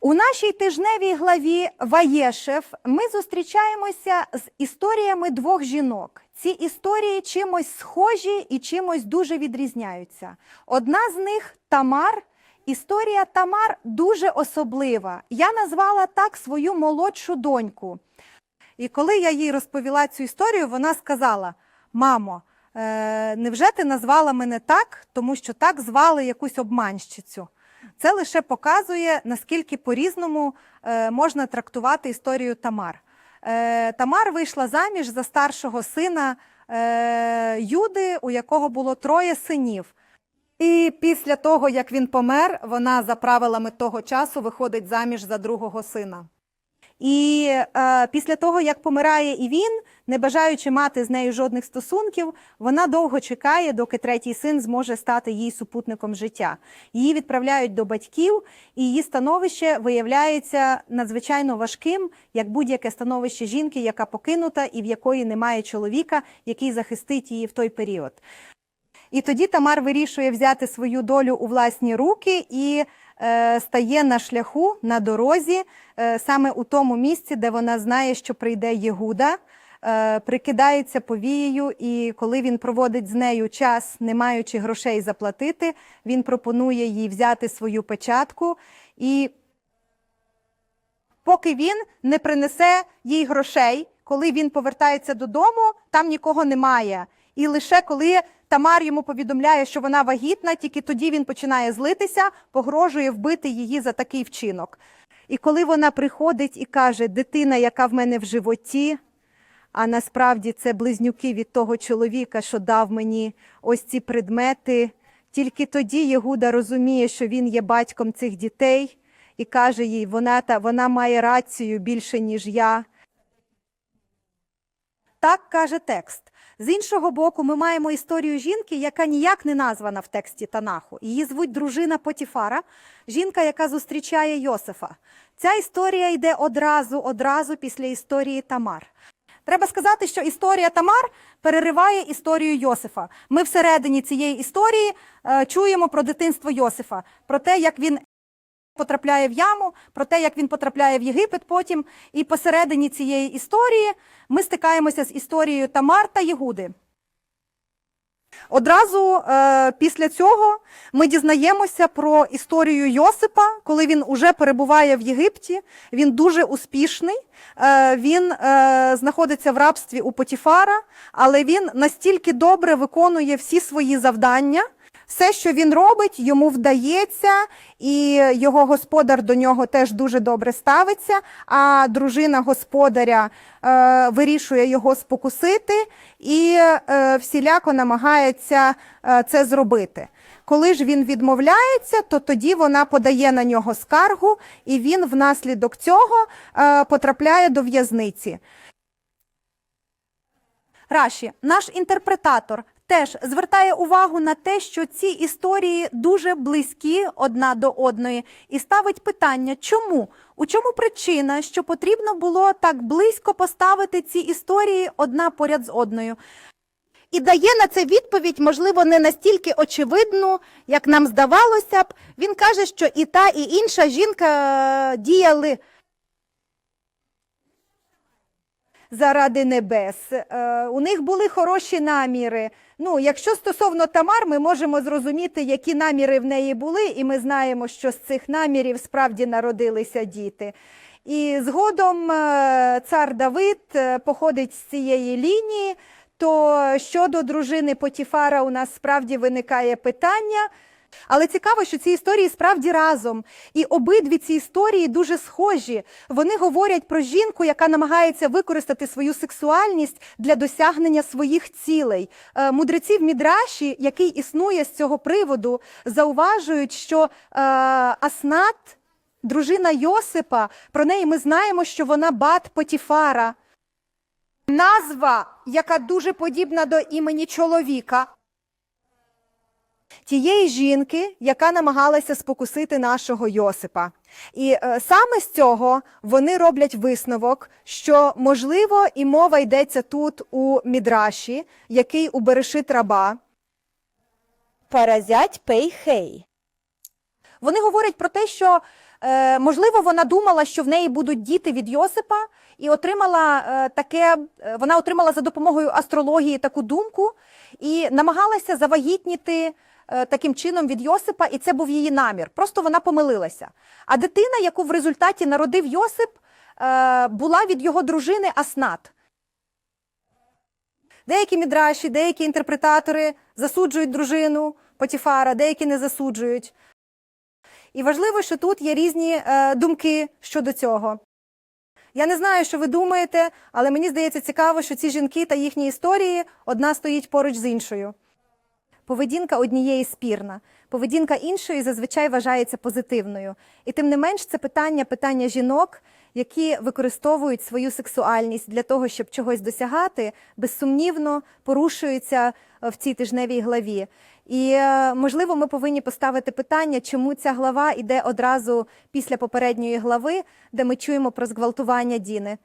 У нашій тижневій главі Ваєшев ми зустрічаємося з історіями двох жінок. Ці історії чимось схожі і чимось дуже відрізняються. Одна з них Тамар. Історія Тамар дуже особлива. Я назвала так свою молодшу доньку. І коли я їй розповіла цю історію, вона сказала: Мамо, е, невже ти назвала мене так, тому що так звали якусь обманщицю? Це лише показує, наскільки по-різному е, можна трактувати історію Тамар. Е, Тамар вийшла заміж за старшого сина е, Юди, у якого було троє синів. І після того, як він помер, вона за правилами того часу виходить заміж за другого сина. І е, після того, як помирає і він, не бажаючи мати з нею жодних стосунків, вона довго чекає, доки третій син зможе стати їй супутником життя. Її відправляють до батьків, і її становище виявляється надзвичайно важким, як будь-яке становище жінки, яка покинута і в якої немає чоловіка, який захистить її в той період. І тоді Тамар вирішує взяти свою долю у власні руки і е, стає на шляху, на дорозі, е, саме у тому місці, де вона знає, що прийде Єгуда, е, прикидається повією, і коли він проводить з нею час, не маючи грошей заплатити, він пропонує їй взяти свою печатку і поки він не принесе їй грошей, коли він повертається додому, там нікого немає. І лише коли Тамар йому повідомляє, що вона вагітна, тільки тоді він починає злитися, погрожує вбити її за такий вчинок. І коли вона приходить і каже, дитина, яка в мене в животі, а насправді це близнюки від того чоловіка, що дав мені ось ці предмети. Тільки тоді Єгуда розуміє, що він є батьком цих дітей, і каже їй, вона, та, вона має рацію більше, ніж я. Так каже текст. З іншого боку, ми маємо історію жінки, яка ніяк не названа в тексті Танаху. Її звуть дружина Потіфара, жінка, яка зустрічає Йосифа. Ця історія йде одразу, одразу після історії Тамар. Треба сказати, що історія Тамар перериває історію Йосифа. Ми всередині цієї історії е, чуємо про дитинство Йосифа, про те, як він потрапляє в яму, про те, як він потрапляє в Єгипет потім. І посередині цієї історії ми стикаємося з історією Тамар та Єгуди. Одразу е, після цього ми дізнаємося про історію Йосипа, коли він уже перебуває в Єгипті. Він дуже успішний. Е, він е, знаходиться в рабстві у Потіфара, але він настільки добре виконує всі свої завдання. Все, що він робить, йому вдається, і його господар до нього теж дуже добре ставиться. А дружина господаря е, вирішує його спокусити і е, всіляко намагається е, це зробити. Коли ж він відмовляється, то тоді вона подає на нього скаргу, і він внаслідок цього е, потрапляє до в'язниці. Раші, наш інтерпретатор, теж звертає увагу на те, що ці історії дуже близькі одна до одної, і ставить питання, чому? У чому причина, що потрібно було так близько поставити ці історії одна поряд з одною? І дає на це відповідь, можливо, не настільки очевидну, як нам здавалося б. Він каже, що і та, і інша жінка е, діяли заради небес. Е, у них були хороші наміри. Ну, якщо стосовно Тамар, ми можемо зрозуміти, які наміри в неї були, і ми знаємо, що з цих намірів справді народилися діти. І згодом е, цар Давид е, походить з цієї лінії. То щодо дружини Потіфара у нас справді виникає питання. Але цікаво, що ці історії справді разом. І обидві ці історії дуже схожі. Вони говорять про жінку, яка намагається використати свою сексуальність для досягнення своїх цілей. Е, Мудреці в Мідраші, який існує з цього приводу, зауважують, що е, Аснат, дружина Йосипа, про неї ми знаємо, що вона бат Потіфара. Назва, яка дуже подібна до імені чоловіка, тієї жінки, яка намагалася спокусити нашого Йосипа. І е, саме з цього вони роблять висновок, що можливо і мова йдеться тут у Мідраші, який у Берешит раба. Паразять пейхей. Вони говорять про те, що Е, можливо, вона думала, що в неї будуть діти від Йосипа, і отримала е, таке, е, вона отримала за допомогою астрології таку думку і намагалася завагітніти таким чином від Йосипа, і це був її намір. Просто вона помилилася. А дитина, яку в результаті народив Йосип, е, була від його дружини Аснат. Деякі мідраші, деякі інтерпретатори засуджують дружину Потіфара, деякі не засуджують. І важливо, що тут є різні е, думки щодо цього. Я не знаю, що ви думаєте, але мені здається цікаво, що ці жінки та їхні історії одна стоїть поруч з іншою. Поведінка однієї спірна, поведінка іншої зазвичай вважається позитивною. І тим не менш, це питання питання жінок, які використовують свою сексуальність для того, щоб чогось досягати, безсумнівно порушуються е, в цій тижневій главі. І е, можливо, ми повинні поставити питання, чому ця глава йде одразу після попередньої глави, де ми чуємо про зґвалтування Діни.